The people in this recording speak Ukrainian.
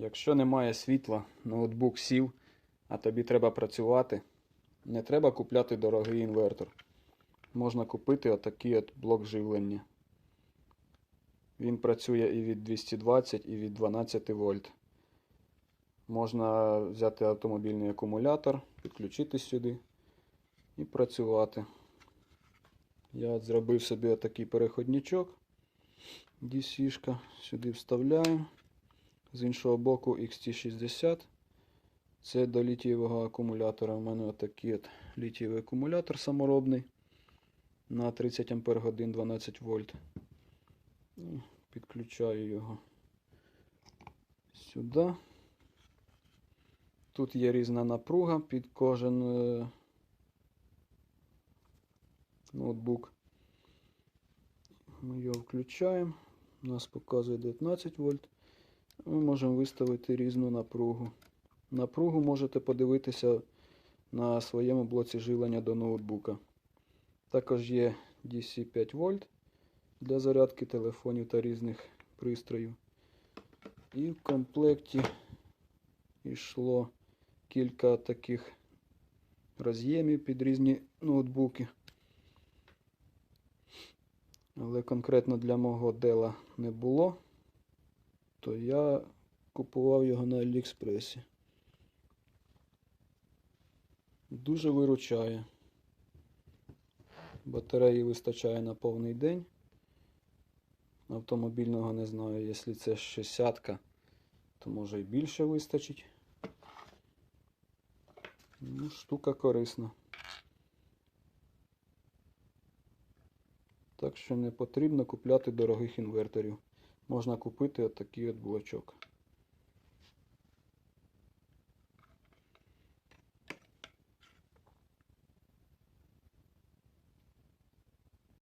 Якщо немає світла, ноутбук сів, а тобі треба працювати, не треба купляти дорогий інвертор. Можна купити отакий от блок живлення. Він працює і від 220, і від 12 вольт. Можна взяти автомобільний акумулятор, підключити сюди і працювати. Я от зробив собі отакий переходничок. DC-шка. Сюди вставляю. З іншого боку XT60. Це до літієвого акумулятора. У мене отакий от літієвий акумулятор саморобний на 30 Ах 12 вольт. Ну, Підключаю його сюди. Тут є різна напруга під кожен е, ноутбук. Ми його включаємо. У нас показує 19 вольт. Ми можемо виставити різну напругу. Напругу можете подивитися на своєму блоці живлення до ноутбука. Також є DC 5 вольт для зарядки телефонів та різних пристроїв. І в комплекті йшло кілька таких роз'ємів під різні ноутбуки. Але конкретно для мого дела не було, то я купував його на Аліекспресі. Дуже виручає. Батареї вистачає на повний день. Автомобільного не знаю, якщо це 60, то може і більше вистачить. Ну, штука корисна. Так що не потрібно купляти дорогих інверторів. Можна купити отакий от блочок.